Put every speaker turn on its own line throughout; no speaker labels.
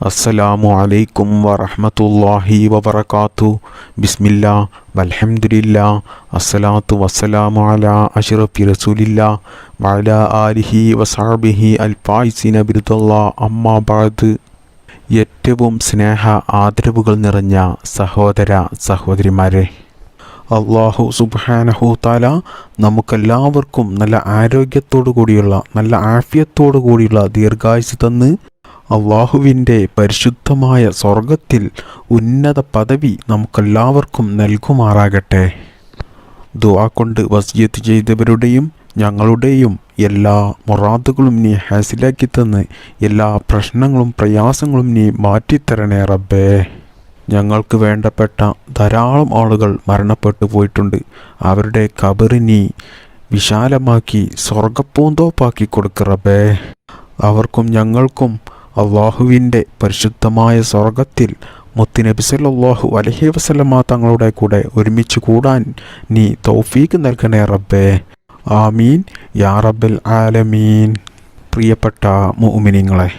അസ്സലാമു അലൈക്കും വറഹ്മത്തുള്ളാഹി വബറകാതു ബിസ്മില്ല വൽഹംദുലില്ലാ അസ്സലാത്തു വസ്സലാമു അല അഷ്റഫി റസൂലില്ല വഅലാ ആലിഹി വസാബിഹി അൽ ഫായിസിന ബിരുദല്ലാ അമ്മാ ബഅദ് ഏറ്റവും സ്നേഹ ആദരവുകൾ നിറഞ്ഞ സഹോദര സഹോദരിമാരെ അള്ളാഹു സുബ്ഹാനഹു താല നമുക്കെല്ലാവർക്കും നല്ല ആരോഗ്യത്തോടു കൂടിയുള്ള നല്ല ആഫിയത്തോടു കൂടിയുള്ള ദീർഘായുസ് തന്ന് അള്ളാഹുവിന്റെ പരിശുദ്ധമായ സ്വർഗത്തിൽ ഉന്നത പദവി നമുക്കെല്ലാവർക്കും നൽകുമാറാകട്ടെ. ദുവാ കൊണ്ട് വസിയത്ത് ചെയ്തവരുടെയും ഞങ്ങളുടെയും എല്ലാ മൊറാദുകളും നീ ഹാസിലാക്കി തന്ന് എല്ലാ പ്രശ്നങ്ങളും പ്രയാസങ്ങളും നീ മാറ്റിത്തരണേ റബ്ബേ. ഞങ്ങൾക്ക് വേണ്ടപ്പെട്ട ധാരാളം ആളുകൾ മരണപ്പെട്ടു പോയിട്ടുണ്ട്. അവരുടെ കബറിനി വിശാലമാക്കി സ്വർഗപ്പൂന്തോപ്പാക്കി കൊടുക്കറബേ അവർക്കും ഞങ്ങൾക്കും അള്ളാഹുവിന്റെ പരിശുദ്ധമായ സ്വർഗത്തിൽ മുത്തുനബി സല്ലല്ലാഹു അലൈഹി വസല്ലമ തങ്ങളുടെ കൂടെ ഒരുമിച്ച് കൂടാൻ നീ തൗഫീക്ക് നൽകണേ റബ്ബേ. ആമീൻ. യാ റബ്ബൽ ആലമീൻ. പ്രിയപ്പെട്ട മുഅ്മിനീങ്ങളെ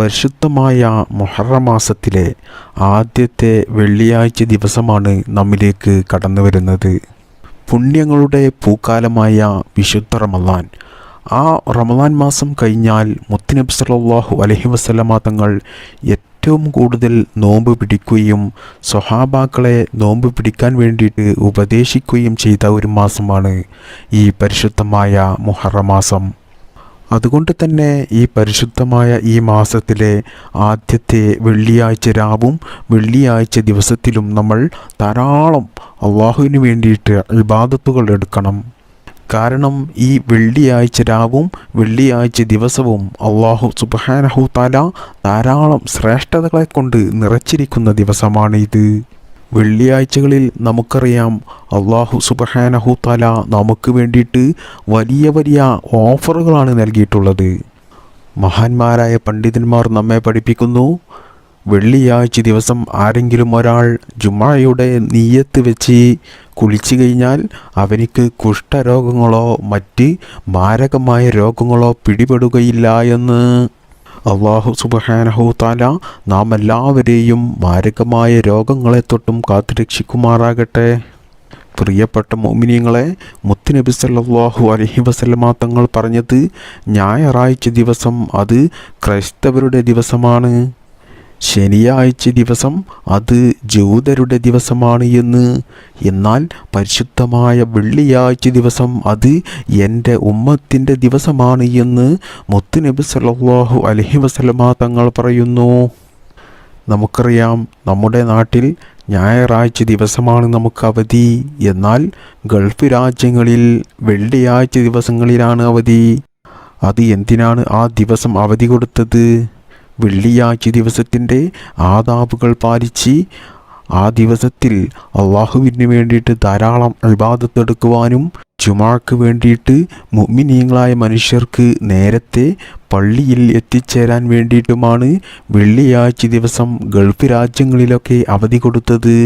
പരിശുദ്ധമായ മൊഹറമാസത്തിലെ ആദ്യത്തെ വെള്ളിയാഴ്ച ദിവസമാണ് നമ്മിലേക്ക് കടന്നു വരുന്നത് പുണ്യങ്ങളുടെ പൂക്കാലമായ വിശുദ്ധ റമദാൻ ആ റമദാൻ മാസം കഴിഞ്ഞാൽ മുത്തുനബി സലാഹു അലഹി വസല്ലമ തങ്ങൾ ഏറ്റവും കൂടുതൽ നോമ്പ് പിടിക്കുകയും സ്വഹാബാക്കളെ നോമ്പ് പിടിക്കാൻ വേണ്ടിയിട്ട് ഉപദേശിക്കുകയും ചെയ്ത ഒരു മാസമാണ് ഈ പരിശുദ്ധമായ മുഹറ മാസം. അതുകൊണ്ട് തന്നെ ഈ പരിശുദ്ധമായ ഈ മാസത്തിലെ ആദ്യത്തെ വെള്ളിയാഴ്ച രാവും വെള്ളിയാഴ്ച ദിവസത്തിലും നമ്മൾ ധാരാളം അള്ളാഹുവിന് വേണ്ടിയിട്ട് ഇബാദത്തുകൾ എടുക്കണം. കാരണം ഈ വെള്ളിയാഴ്ച രാവും വെള്ളിയാഴ്ച ദിവസവും അള്ളാഹു സുബാനഹു താല ധാരാളം ശ്രേഷ്ഠതകളെ കൊണ്ട് നിറച്ചിരിക്കുന്ന ദിവസമാണിത്. വെള്ളിയാഴ്ചകളിൽ നമുക്കറിയാം അള്ളാഹു സുബഹാനഹു താല നമുക്ക് വേണ്ടിയിട്ട് വലിയ വലിയ ഓഫറുകളാണ് നൽകിയിട്ടുള്ളത്. മഹാന്മാരായ പണ്ഡിതന്മാർ നമ്മെ പഠിപ്പിക്കുന്നു. വെള്ളിയാഴ്ച ദിവസം ആരെങ്കിലും ഒരാൾ ജുമായുടെ നീയത്ത് വെച്ച് കുളിച്ചു കഴിഞ്ഞാൽ അവനിക്ക് കുഷ്ഠരോഗങ്ങളോ മറ്റ് മാരകമായ രോഗങ്ങളോ പിടിപെടുകയില്ല എന്ന് അള്ളാഹു സുബഹാനഹു താല നാം എല്ലാവരെയും മാരകമായ രോഗങ്ങളെ തൊട്ടും കാത്തുരക്ഷിക്കുമാറാകട്ടെ. പ്രിയപ്പെട്ട മോമിനിയങ്ങളെ മുത്തുനബി സല്ലാഹു അലഹി വസല്ലമ തങ്ങൾ പറഞ്ഞത് ഞായറാഴ്ച ദിവസം അത് ക്രൈസ്തവരുടെ ദിവസമാണ്. ശനിയാഴ്ച ദിവസം അത് ജൂതരുടെ ദിവസമാണ് എന്ന്. എന്നാൽ പരിശുദ്ധമായ വെള്ളിയാഴ്ച ദിവസം അത് എന്റെ ഉമ്മത്തിന്റെ ദിവസമാണ് എന്ന് മുത്തുനബി സല്ലല്ലാഹു അലഹി വസല്ലമ തങ്ങൾ പറയുന്നു. നമുക്കറിയാം നമ്മുടെ നാട്ടിൽ ഞായറാഴ്ച ദിവസമാണ് നമുക്ക് അവധി. എന്നാൽ ഗൾഫ് രാജ്യങ്ങളിൽ വെള്ളിയാഴ്ച ദിവസങ്ങളിലാണ് അവധി. അത് എന്തിനാണ് ആ ദിവസം അവധി കൊടുത്തത്? വെള്ളിയാഴ്ച ദിവസത്തിന്റെ ആദാബുകൾ പാലിച്ച് ആ ദിവസത്തിൽ അള്ളാഹുവിന് വേണ്ടിയിട്ട് ധാരാളം അഴിബാദത്തെടുക്കുവാനും ജുമാക്ക് വേണ്ടിയിട്ട് മുമ്മിനീങ്ങളായ മനുഷ്യർക്ക് നേരത്തെ പള്ളിയിൽ എത്തിച്ചേരാൻ വേണ്ടിയിട്ടുമാണ് വെള്ളിയാഴ്ച ദിവസം ഗൾഫ് രാജ്യങ്ങളിലൊക്കെ അവധി കൊടുത്തത്.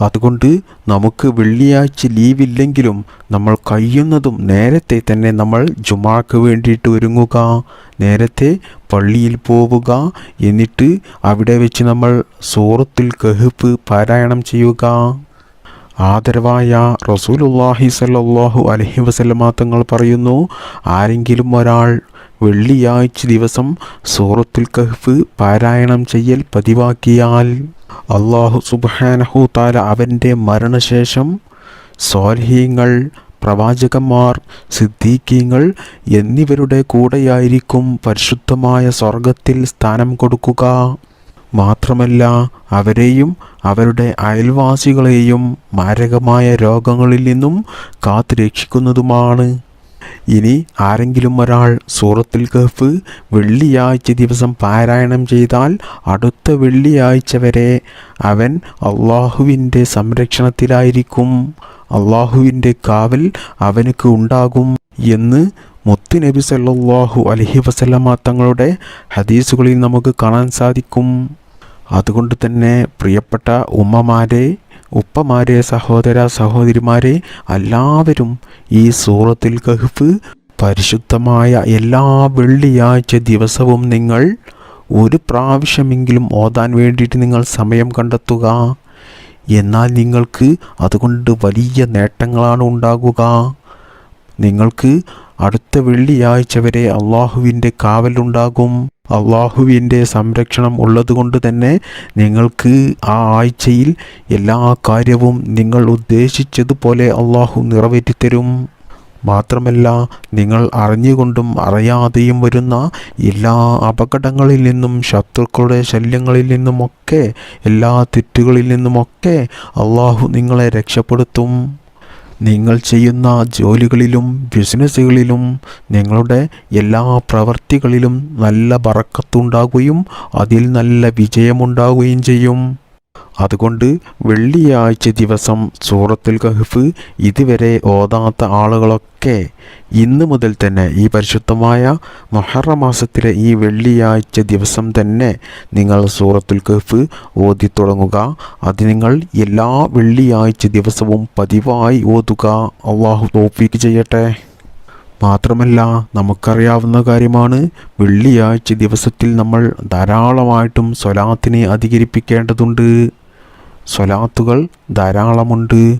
അതുകൊണ്ട് നമുക്ക് വെള്ളിയാഴ്ച ലീവില്ലെങ്കിലും നമ്മൾ കഴിയുന്നതും നേരത്തെ തന്നെ നമ്മൾ ജുമാക്ക് വേണ്ടിയിട്ട് ഒരുങ്ങുക നേരത്തെ പള്ളിയിൽ പോവുക എന്നിട്ട് അവിടെ വെച്ച് നമ്മൾ സൂറത്തുൽ കഹ്ഫ് പാരായണം ചെയ്യുക. ആദരവായ റസൂലുല്ലാഹി സല്ലല്ലാഹു അലൈഹി വസല്ലമ തങ്ങൾ പറയുന്നു ആരെങ്കിലും ഒരാൾ വെള്ളിയാഴ്ച ദിവസം സൂറത്തുൽ കഹ്ഫ് പാരായണം ചെയ്യൽ പതിവാക്കിയാൽ അള്ളാഹു സുബാനഹു താല അവന്റെ മരണശേഷം സ്വാൽഹീങ്ങൾ പ്രവാചകന്മാർ സിദ്ദീഖീങ്ങൾ എന്നിവരുടെ കൂടെയായിരിക്കും പരിശുദ്ധമായ സ്വർഗത്തിൽ സ്ഥാനം കൊടുക്കുക. മാത്രമല്ല അവരെയും അവരുടെ അയൽവാസികളെയും മാരകമായ രോഗങ്ങളിൽ നിന്നും കാത്തുരക്ഷിക്കുന്നതുമാണ്. ഇനി ആരെങ്കിലും ഒരാൾ സൂറത്തുൽ കഹ്ഫ് വെള്ളിയാഴ്ച ദിവസം പാരായണം ചെയ്താൽ അടുത്ത വെള്ളിയാഴ്ച വരെ അവൻ അള്ളാഹുവിന്റെ സംരക്ഷണത്തിലായിരിക്കും. അള്ളാഹുവിന്റെ കാവൽ അവനക്ക് ഉണ്ടാകും എന്ന് മുത്തു നബി സല്ലാഹു അലഹി വസല്ലമ തങ്ങളുടെ ഹദീസുകളിൽ നമുക്ക് കാണാൻ സാധിക്കും. അതുകൊണ്ട് തന്നെ പ്രിയപ്പെട്ട ഉമ്മമാരെ ഉപ്പമാരെ സഹോദര സഹോദരിമാരെ എല്ലാവരും ഈ സൂറത്തിൽ കഹ്ഫ് പരിശുദ്ധമായ എല്ലാ വെള്ളിയാഴ്ച ദിവസവും നിങ്ങൾ ഒരു പ്രാവശ്യമെങ്കിലും ഓതാൻ വേണ്ടിയിട്ട് നിങ്ങൾ സമയം കണ്ടെത്തുക. എന്നാൽ നിങ്ങൾക്ക് അതുകൊണ്ട് വലിയ നേട്ടങ്ങളാണ് ഉണ്ടാകുക. നിങ്ങൾക്ക് അടുത്ത വെള്ളിയാഴ്ച വരെ അള്ളാഹുവിന്റെ കാവലുണ്ടാകും. അള്ളാഹുവിന്റെ സംരക്ഷണം ഉള്ളതുകൊണ്ട് തന്നെ നിങ്ങൾക്ക് ആ ആഴ്ചയിൽ എല്ലാ കാര്യവും നിങ്ങൾ ഉദ്ദേശിച്ചതുപോലെ അള്ളാഹു നിറവേറ്റിത്തരും. മാത്രമല്ല നിങ്ങൾ അറിഞ്ഞുകൊണ്ടും അറിയാതെയും വരുന്ന എല്ലാ അപകടങ്ങളിൽ നിന്നും ശത്രുക്കളുടെ ശല്യങ്ങളിൽ നിന്നുമൊക്കെ എല്ലാ തെറ്റുകളിൽ നിന്നുമൊക്കെ അള്ളാഹു നിങ്ങളെ രക്ഷപ്പെടുത്തും. നിങ്ങൾ ചെയ്യുന്ന ജോലികളിലും ബിസിനസ്സുകളിലും നിങ്ങളുടെ എല്ലാ പ്രവർത്തികളിലും നല്ല ബറക്കത്തുണ്ടാകുകയും അതിൽ നല്ല വിജയമുണ്ടാകുകയും ചെയ്യും. അതുകൊണ്ട് വെള്ളിയാഴ്ച ദിവസം സൂറത്തുൽ കഹ്ഫ് ഇതുവരെ ഓതാത്ത ആളുകളൊക്കെ ഇന്ന് മുതൽ തന്നെ ഈ പരിശുദ്ധമായ മൊഹറ മാസത്തിലെ ഈ വെള്ളിയാഴ്ച ദിവസം തന്നെ നിങ്ങൾ സൂറത്തുൽ കഹ്ഫ് ഓതി തുടങ്ങുക. അത് നിങ്ങൾ എല്ലാ വെള്ളിയാഴ്ച ദിവസവും പതിവായി ഓതുക. അള്ളാഹു തോപ്പിക്ക് ചെയ്യട്ടെ. മാത്രമല്ല നമുക്കറിയാവുന്ന കാര്യമാണ് വെള്ളിയാഴ്ച ദിവസത്തിൽ നമ്മൾ ധാരാളമായിട്ടും സ്വലാത്തിനെ അധികരിപ്പിക്കേണ്ടതുണ്ട്. സ്വലാത്തുകൾ ധാരാളമുണ്ട്.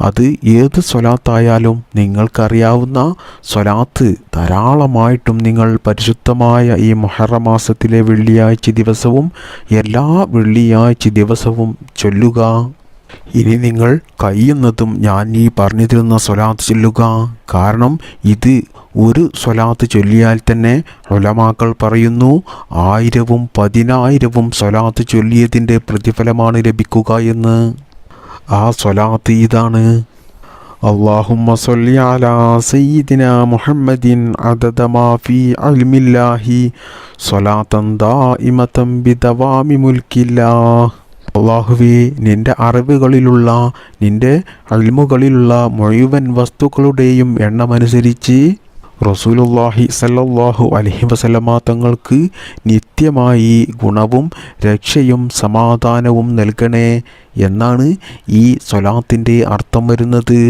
അത് ഏത് സ്വലാത്തായാലും നിങ്ങൾക്കറിയാവുന്ന സ്വലാത്ത് ധാരാളമായിട്ടും നിങ്ങൾ പരിശുദ്ധമായ ഈ മൊഹറമാസത്തിലെ വെള്ളിയാഴ്ച ദിവസവും എല്ലാ വെള്ളിയാഴ്ച ദിവസവും ചൊല്ലുക. ഇനി നിങ്ങൾ കഴിയുന്നതും ഞാൻ ഈ പറഞ്ഞു തരുന്ന സ്വലാത്ത് ചൊല്ലുക കാരണം ഇത് ഒരു സ്വലാത്ത് ചൊല്ലിയാൽ തന്നെ ഉലമാക്കൾ പറയുന്നു ആയിരവും പതിനായിരവും സ്വലാത്ത് ചൊല്ലിയതിൻ്റെ പ്രതിഫലമാണ് ലഭിക്കുക എന്ന് ആ സ്വലാത്ത് ഇതാണ് اللهم صل على سيدنا محمد عدد ما في علم الله صلاة دائمة بدوام ملك الله അള്ളാഹുവേ നിന്റെ അറിവുകളിലുള്ള നിന്റെ അൽമുകളിലുള്ള മുഴുവൻ വസ്തുക്കളുടെയും എണ്ണമനുസരിച്ച് റസൂലുല്ലാഹി സല്ലല്ലാഹു അലഹി വസല്ലമ തങ്ങൾക്ക് നിത്യമായി ഗുണവും രക്ഷയും സമാധാനവും നൽകണേ എന്നാണ് ഈ സ്വലാത്തിന്റെ അർത്ഥം വരുന്നത്.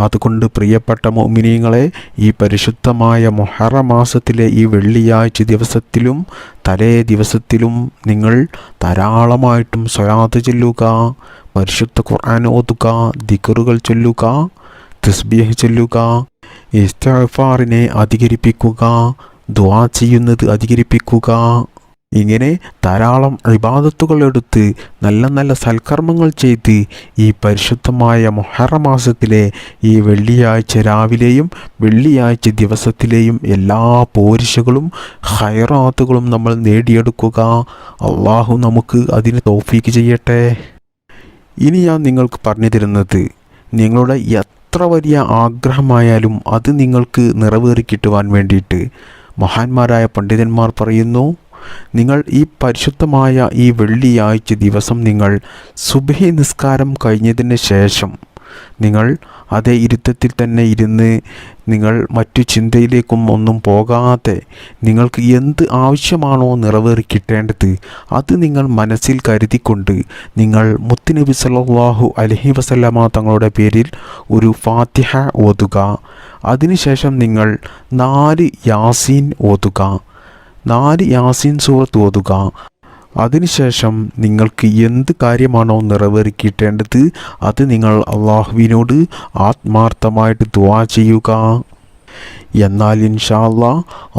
അതുകൊണ്ട് പ്രിയപ്പെട്ട മോമിനിയങ്ങളെ ഈ പരിശുദ്ധമായ മൊഹറ മാസത്തിലെ ഈ വെള്ളിയാഴ്ച ദിവസത്തിലും തലേ ദിവസത്തിലും നിങ്ങൾ ധാരാളമായിട്ടും സ്വലാത്ത് ചെല്ലുക പരിശുദ്ധ ഖുർആൻ ഓതുക ദിക്കറുകൾ ചൊല്ലുക തസ്ബീഹ് ചൊല്ലുക ഇസ്തഫാറിനെ അധികരിപ്പിക്കുക ദ്വാ ചെയ്യുന്നത് അധികരിപ്പിക്കുക ഇങ്ങനെ ധാരാളം ഇബാദത്തുകൾ എടുത്ത് നല്ല നല്ല സൽക്കർമ്മങ്ങൾ ചെയ്ത് ഈ പരിശുദ്ധമായ മൊഹറ മാസത്തിലെ ഈ വെള്ളിയാഴ്ച രാവിലെയും വെള്ളിയാഴ്ച ദിവസത്തിലെയും എല്ലാ പോരിശകളും ഹൈറാത്തുകളും നമ്മൾ നേടിയെടുക്കുക. അള്ളാഹു നമുക്ക് അതിന് തോഫീക്ക് ചെയ്യട്ടെ. ഇനി ഞാൻ നിങ്ങൾക്ക് പറഞ്ഞു തരുന്നത് നിങ്ങളുടെ എത്ര വലിയ ആഗ്രഹമായാലും അത് നിങ്ങൾക്ക് നിറവേറി കിട്ടുവാൻ വേണ്ടിയിട്ട് മഹാന്മാരായ പണ്ഡിതന്മാർ പറയുന്നു നിങ്ങൾ ഈ പരിശുദ്ധമായ ഈ വെള്ളിയാഴ്ച ദിവസം നിങ്ങൾ സുബഹി നിസ്കാരം കഴിഞ്ഞതിന് ശേഷം നിങ്ങൾ അതേ ഇരുത്തത്തിൽ തന്നെ ഇരുന്ന് നിങ്ങൾ മറ്റു ചിന്തയിലേക്കും ഒന്നും പോകാതെ നിങ്ങൾക്ക് എന്ത് ആവശ്യമാണോ നിറവേറി കിട്ടേണ്ടത് അത് നിങ്ങൾ മനസ്സിൽ കരുതിക്കൊണ്ട് നിങ്ങൾ മുത്തുനബി സല്ലല്ലാഹു അലഹി വസല്ലമ തങ്ങളുടെ പേരിൽ ഒരു ഫാത്തിഹ ഓതുക. അതിനുശേഷം നിങ്ങൾ നാല് യാസീൻ ഓതുക. നാല് യാസീൻ സൂറത്ത് ഓതുക. അതിനുശേഷം നിങ്ങൾക്ക് എന്ത് കാര്യമാണോ നിറവേറിക്കിട്ടേണ്ടത് അത് നിങ്ങൾ അള്ളാഹുവിനോട് ആത്മാർത്ഥമായിട്ട് ദുവാ ചെയ്യുക. എന്നാൽ ഇൻഷാല്ല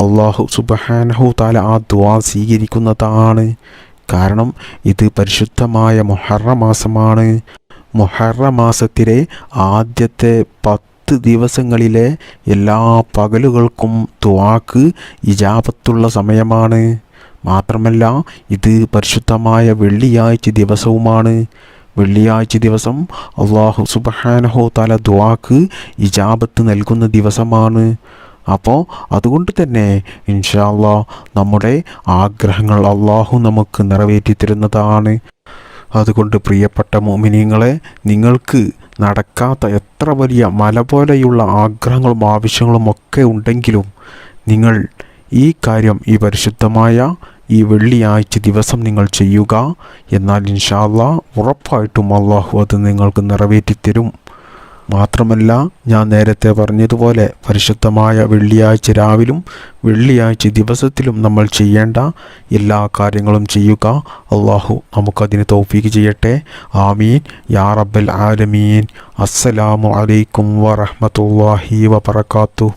അള്ളാഹു സുബഹാനഹു താല ആ ദുവാ സ്വീകരിക്കുന്നതാണ്. കാരണം ഇത് പരിശുദ്ധമായ മൊഹറ മാസമാണ്. ആദ്യത്തെ പത്ത് ദിവസങ്ങളിലെ എല്ലാ പകലുകൾക്കും തുവാക്ക് ഇജാപത്തുള്ള സമയമാണ്. മാത്രമല്ല ഇത് പരിശുദ്ധമായ വെള്ളിയാഴ്ച ദിവസവുമാണ്. വെള്ളിയാഴ്ച ദിവസം അള്ളാഹു സുബഹാനഹോ തല ദ്വാക്ക് ഇജാബത്ത് നൽകുന്ന ദിവസമാണ്. അപ്പോൾ അതുകൊണ്ട് തന്നെ ഇൻഷാല്ലാ നമ്മുടെ ആഗ്രഹങ്ങൾ അള്ളാഹു നമുക്ക് നിറവേറ്റി തരുന്നതാണ് അതുകൊണ്ട് പ്രിയപ്പെട്ട മോമിനിയങ്ങളെ നിങ്ങൾക്ക് നടക്കാത്ത എത്ര വലിയ മല പോലെയുള്ള ആഗ്രഹങ്ങളും ആവശ്യങ്ങളും ഒക്കെ ഉണ്ടെങ്കിലും നിങ്ങൾ ഈ കാര്യം ഈ പരിശുദ്ധമായ ഈ വെള്ളിയാഴ്ച ദിവസം നിങ്ങൾ ചെയ്യുക. എന്നാൽ ഇൻഷാല്ല ഉറപ്പായിട്ടും അള്ളാഹു അത് നിങ്ങൾക്ക് നിറവേറ്റിത്തരും. മാത്രമല്ല ഞാൻ നേരത്തെ പറഞ്ഞതുപോലെ പരിശുദ്ധമായ വെള്ളിയാഴ്ച രാവിലും വെള്ളിയാഴ്ച ദിവസത്തിലും നമ്മൾ ചെയ്യേണ്ട എല്ലാ കാര്യങ്ങളും ചെയ്യുക. അള്ളാഹു നമുക്കതിന് തൗഫീക്ക് ചെയ്യട്ടെ. ആമീൻ. യാ റബ്ബൽ ആലമീൻ. അസ്സലാമു അലൈക്കും വറഹ്മത്തുള്ളാഹി വബറകാതുഹു